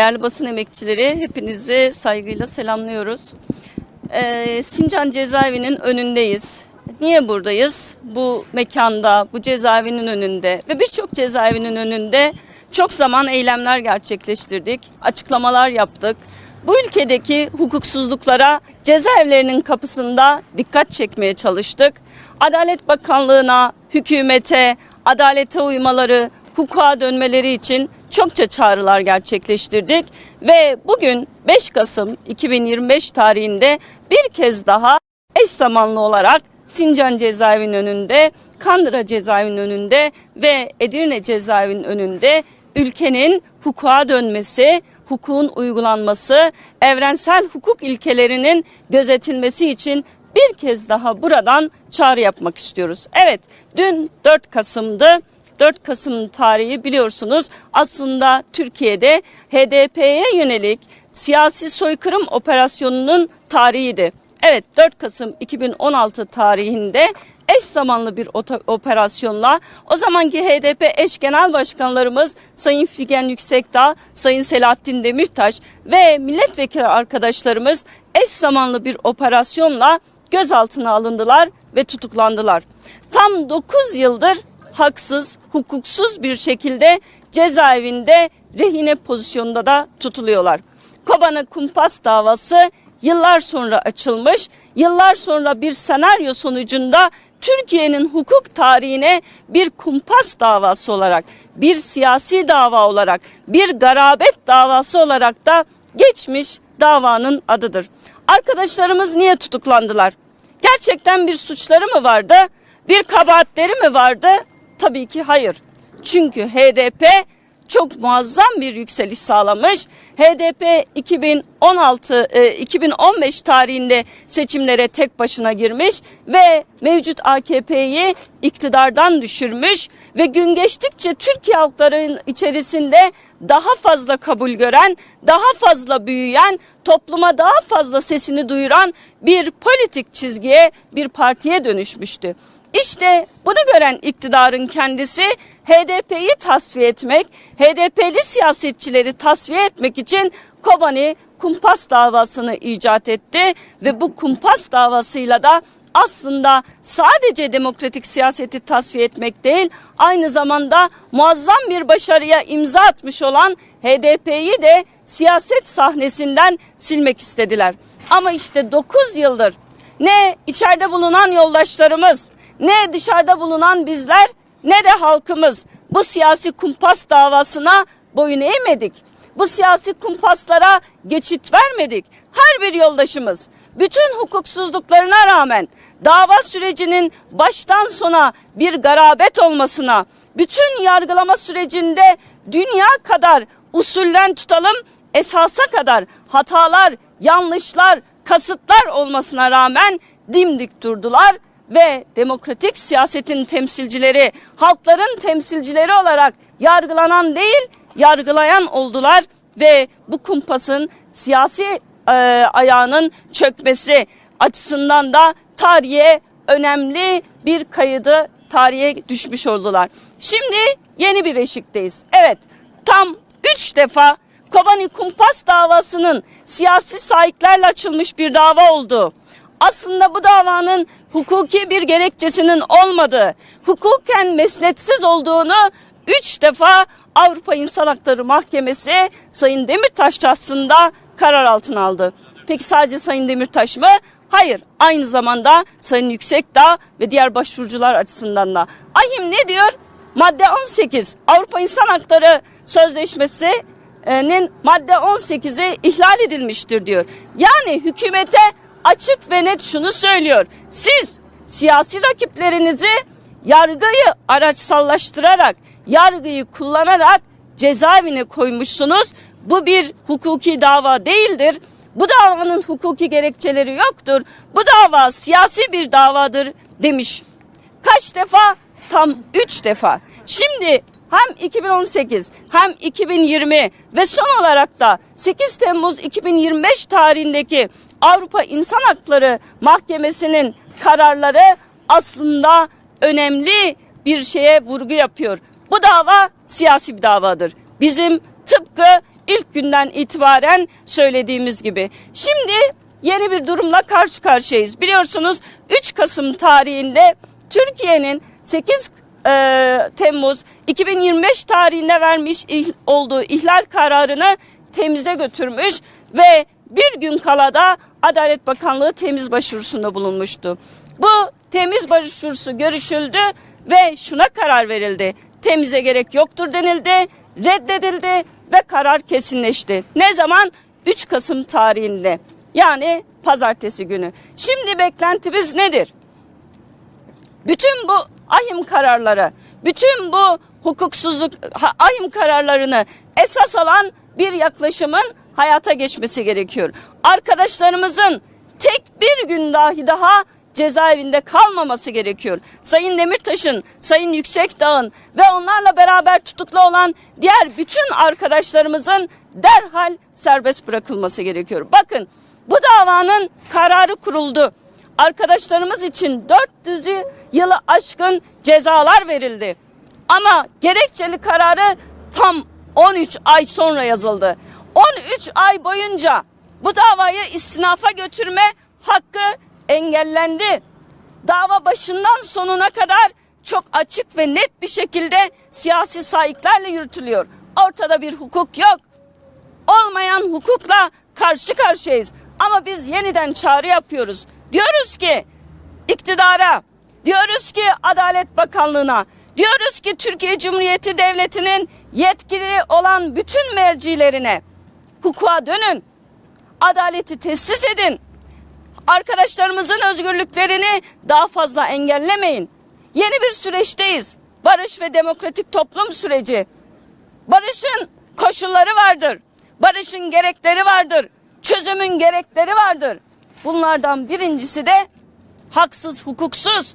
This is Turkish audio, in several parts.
Değerli basın emekçileri hepinizi saygıyla selamlıyoruz. Ee, Sincan cezaevinin önündeyiz. Niye buradayız? Bu mekanda, bu cezaevinin önünde ve birçok cezaevinin önünde çok zaman eylemler gerçekleştirdik, açıklamalar yaptık. Bu ülkedeki hukuksuzluklara cezaevlerinin kapısında dikkat çekmeye çalıştık. Adalet Bakanlığı'na, hükümete, adalete uymaları, hukuka dönmeleri için çokça çağrılar gerçekleştirdik ve bugün 5 Kasım 2025 tarihinde bir kez daha eş zamanlı olarak Sincan cezaevinin önünde, Kandıra cezaevinin önünde ve Edirne cezaevinin önünde ülkenin hukuka dönmesi, hukukun uygulanması, evrensel hukuk ilkelerinin gözetilmesi için bir kez daha buradan çağrı yapmak istiyoruz. Evet, dün 4 Kasım'dı. 4 Kasım tarihi biliyorsunuz aslında Türkiye'de HDP'ye yönelik siyasi soykırım operasyonunun tarihiydi. Evet 4 Kasım 2016 tarihinde eş zamanlı bir operasyonla o zamanki HDP eş genel başkanlarımız Sayın Figen Yüksekdağ, Sayın Selahattin Demirtaş ve milletvekili arkadaşlarımız eş zamanlı bir operasyonla gözaltına alındılar ve tutuklandılar. Tam 9 yıldır haksız, hukuksuz bir şekilde cezaevinde rehine pozisyonunda da tutuluyorlar. Kobana Kumpas davası yıllar sonra açılmış, yıllar sonra bir senaryo sonucunda Türkiye'nin hukuk tarihine bir kumpas davası olarak, bir siyasi dava olarak, bir garabet davası olarak da geçmiş davanın adıdır. Arkadaşlarımız niye tutuklandılar? Gerçekten bir suçları mı vardı? Bir kabahatleri mi vardı? Tabii ki hayır. Çünkü HDP çok muazzam bir yükseliş sağlamış. HDP 2016 e, 2015 tarihinde seçimlere tek başına girmiş ve mevcut AKP'yi iktidardan düşürmüş ve gün geçtikçe Türkiye halkların içerisinde daha fazla kabul gören, daha fazla büyüyen, topluma daha fazla sesini duyuran bir politik çizgiye, bir partiye dönüşmüştü. İşte bunu gören iktidarın kendisi HDP'yi tasfiye etmek, HDP'li siyasetçileri tasfiye etmek için Kobani kumpas davasını icat etti ve bu kumpas davasıyla da aslında sadece demokratik siyaseti tasfiye etmek değil, aynı zamanda muazzam bir başarıya imza atmış olan HDP'yi de siyaset sahnesinden silmek istediler. Ama işte 9 yıldır ne içeride bulunan yoldaşlarımız, ne dışarıda bulunan bizler ne de halkımız bu siyasi kumpas davasına boyun eğmedik. Bu siyasi kumpaslara geçit vermedik. Her bir yoldaşımız bütün hukuksuzluklarına rağmen dava sürecinin baştan sona bir garabet olmasına, bütün yargılama sürecinde dünya kadar usulden tutalım esasa kadar hatalar, yanlışlar, kasıtlar olmasına rağmen dimdik durdular ve demokratik siyasetin temsilcileri, halkların temsilcileri olarak yargılanan değil, yargılayan oldular ve bu kumpasın siyasi e, ayağının çökmesi açısından da tarihe önemli bir kaydı tarihe düşmüş oldular. Şimdi yeni bir eşikteyiz. Evet tam üç defa Kobani Kumpas davasının siyasi sahiplerle açılmış bir dava oldu. Aslında bu davanın hukuki bir gerekçesinin olmadığı, hukuken mesnetsiz olduğunu üç defa Avrupa İnsan Hakları Mahkemesi Sayın Demirtaş şahsında karar altına aldı. Peki sadece Sayın Demirtaş mı? Hayır. Aynı zamanda Sayın Yüksekdağ ve diğer başvurucular açısından da. AHİM ne diyor? Madde 18 Avrupa İnsan Hakları Sözleşmesi'nin madde 18'i ihlal edilmiştir diyor. Yani hükümete açık ve net şunu söylüyor. Siz siyasi rakiplerinizi yargıyı araçsallaştırarak, yargıyı kullanarak cezaevine koymuşsunuz. Bu bir hukuki dava değildir. Bu davanın hukuki gerekçeleri yoktur. Bu dava siyasi bir davadır demiş. Kaç defa? Tam üç defa. Şimdi hem 2018 hem 2020 ve son olarak da 8 Temmuz 2025 tarihindeki Avrupa İnsan Hakları Mahkemesi'nin kararları aslında önemli bir şeye vurgu yapıyor. Bu dava siyasi bir davadır. Bizim tıpkı ilk günden itibaren söylediğimiz gibi. Şimdi yeni bir durumla karşı karşıyayız. Biliyorsunuz 3 Kasım tarihinde Türkiye'nin 8 e, Temmuz 2025 tarihinde vermiş olduğu ihlal kararını temize götürmüş ve bir gün kala da Adalet Bakanlığı temiz başvurusunda bulunmuştu. Bu temiz başvurusu görüşüldü ve şuna karar verildi. Temize gerek yoktur denildi, reddedildi ve karar kesinleşti. Ne zaman? 3 Kasım tarihinde. Yani pazartesi günü. Şimdi beklentimiz nedir? bütün bu ahim kararları, bütün bu hukuksuzluk ahim kararlarını esas alan bir yaklaşımın hayata geçmesi gerekiyor. Arkadaşlarımızın tek bir gün dahi daha cezaevinde kalmaması gerekiyor. Sayın Demirtaş'ın, Sayın Yüksekdağ'ın ve onlarla beraber tutuklu olan diğer bütün arkadaşlarımızın derhal serbest bırakılması gerekiyor. Bakın bu davanın kararı kuruldu arkadaşlarımız için 400 yılı aşkın cezalar verildi. Ama gerekçeli kararı tam 13 ay sonra yazıldı. 13 ay boyunca bu davayı istinafa götürme hakkı engellendi. Dava başından sonuna kadar çok açık ve net bir şekilde siyasi sahiplerle yürütülüyor. Ortada bir hukuk yok olmayan hukukla karşı karşıyayız. Ama biz yeniden çağrı yapıyoruz. Diyoruz ki iktidara, diyoruz ki Adalet Bakanlığı'na, diyoruz ki Türkiye Cumhuriyeti Devleti'nin yetkili olan bütün mercilerine hukuka dönün. Adaleti tesis edin. Arkadaşlarımızın özgürlüklerini daha fazla engellemeyin. Yeni bir süreçteyiz. Barış ve demokratik toplum süreci. Barışın koşulları vardır. Barışın gerekleri vardır. Çözümün gerekleri vardır. Bunlardan birincisi de haksız, hukuksuz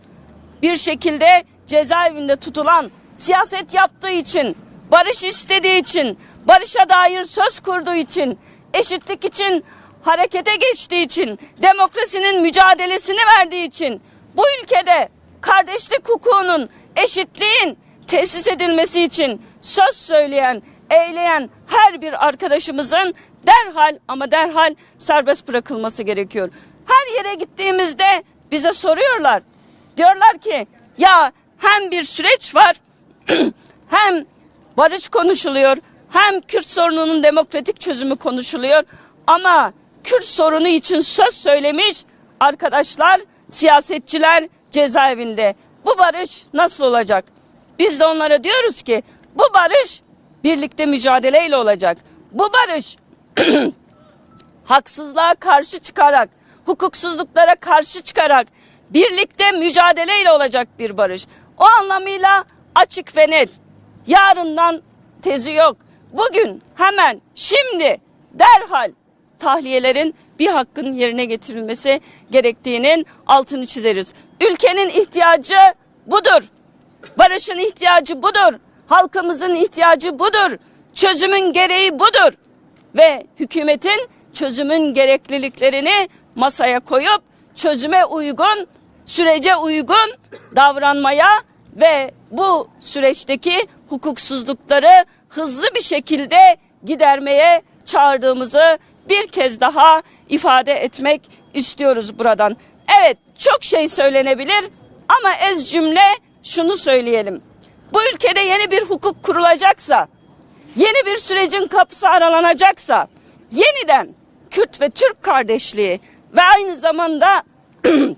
bir şekilde cezaevinde tutulan, siyaset yaptığı için, barış istediği için, barışa dair söz kurduğu için, eşitlik için harekete geçtiği için, demokrasinin mücadelesini verdiği için bu ülkede kardeşlik hukukunun, eşitliğin tesis edilmesi için söz söyleyen, eyleyen her bir arkadaşımızın derhal ama derhal serbest bırakılması gerekiyor. Her yere gittiğimizde bize soruyorlar. Diyorlar ki ya hem bir süreç var hem barış konuşuluyor hem Kürt sorununun demokratik çözümü konuşuluyor ama Kürt sorunu için söz söylemiş arkadaşlar, siyasetçiler cezaevinde. Bu barış nasıl olacak? Biz de onlara diyoruz ki bu barış birlikte mücadeleyle olacak. Bu barış haksızlığa karşı çıkarak, hukuksuzluklara karşı çıkarak birlikte mücadeleyle olacak bir barış. O anlamıyla açık ve net. Yarından tezi yok. Bugün hemen şimdi derhal tahliyelerin bir hakkın yerine getirilmesi gerektiğinin altını çizeriz. Ülkenin ihtiyacı budur. Barışın ihtiyacı budur. Halkımızın ihtiyacı budur. Çözümün gereği budur. Ve hükümetin çözümün gerekliliklerini masaya koyup çözüme uygun, sürece uygun davranmaya ve bu süreçteki hukuksuzlukları hızlı bir şekilde gidermeye çağırdığımızı bir kez daha ifade etmek istiyoruz buradan. Evet çok şey söylenebilir ama ez cümle şunu söyleyelim. Bu ülkede yeni bir hukuk kurulacaksa, yeni bir sürecin kapısı aralanacaksa, yeniden Kürt ve Türk kardeşliği ve aynı zamanda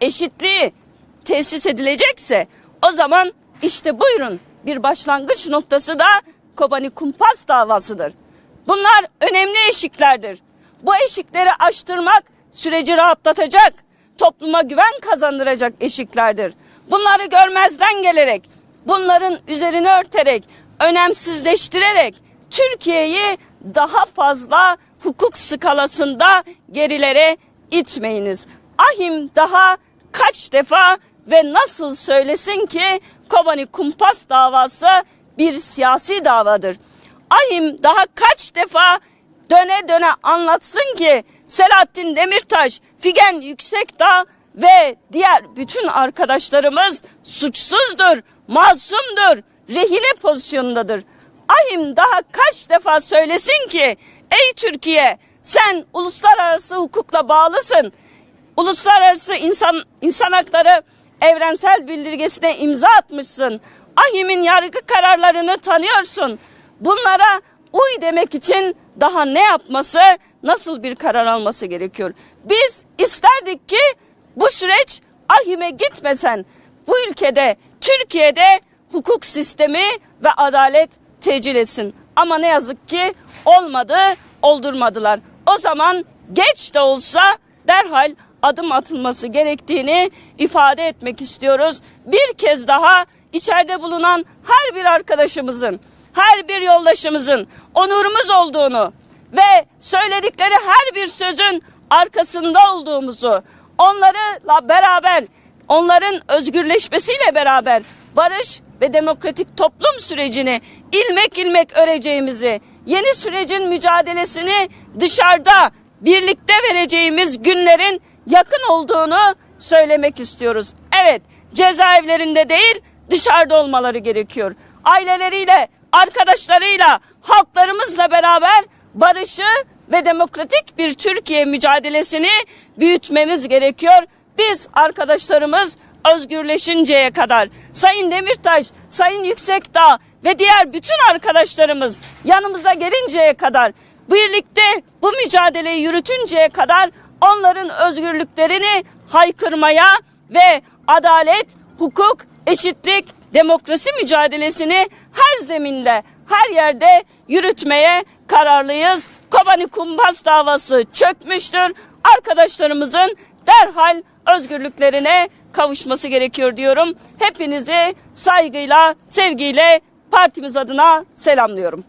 eşitliği tesis edilecekse o zaman işte buyurun bir başlangıç noktası da Kobani Kumpas davasıdır. Bunlar önemli eşiklerdir. Bu eşikleri aştırmak süreci rahatlatacak, topluma güven kazandıracak eşiklerdir. Bunları görmezden gelerek, bunların üzerini örterek, önemsizleştirerek Türkiye'yi daha fazla hukuk skalasında gerilere itmeyiniz. Ahim daha kaç defa ve nasıl söylesin ki Kobani Kumpas davası bir siyasi davadır. Ahim daha kaç defa döne döne anlatsın ki Selahattin Demirtaş, Figen Yüksekdağ ve diğer bütün arkadaşlarımız suçsuzdur, masumdur, rehine pozisyonundadır. Ahim daha kaç defa söylesin ki ey Türkiye sen uluslararası hukukla bağlısın. Uluslararası insan insan hakları evrensel bildirgesine imza atmışsın. Ahim'in yargı kararlarını tanıyorsun. Bunlara uy demek için daha ne yapması, nasıl bir karar alması gerekiyor? Biz isterdik ki bu süreç ahime gitmesen bu ülkede, Türkiye'de hukuk sistemi ve adalet tecil etsin. Ama ne yazık ki olmadı, oldurmadılar. O zaman geç de olsa derhal adım atılması gerektiğini ifade etmek istiyoruz. Bir kez daha içeride bulunan her bir arkadaşımızın, her bir yoldaşımızın onurumuz olduğunu ve söyledikleri her bir sözün arkasında olduğumuzu, onlarla beraber, onların özgürleşmesiyle beraber barış ve demokratik toplum sürecini ilmek ilmek öreceğimizi, yeni sürecin mücadelesini dışarıda birlikte vereceğimiz günlerin yakın olduğunu söylemek istiyoruz. Evet, cezaevlerinde değil, dışarıda olmaları gerekiyor. Aileleriyle, arkadaşlarıyla, halklarımızla beraber barışı ve demokratik bir Türkiye mücadelesini büyütmemiz gerekiyor. Biz arkadaşlarımız özgürleşinceye kadar Sayın Demirtaş, Sayın Yüksekdağ ve diğer bütün arkadaşlarımız yanımıza gelinceye kadar birlikte bu mücadeleyi yürütünceye kadar onların özgürlüklerini haykırmaya ve adalet, hukuk, eşitlik, demokrasi mücadelesini her zeminde, her yerde yürütmeye kararlıyız. Kobani Kumpas davası çökmüştür. Arkadaşlarımızın derhal özgürlüklerine kavuşması gerekiyor diyorum. Hepinizi saygıyla, sevgiyle partimiz adına selamlıyorum.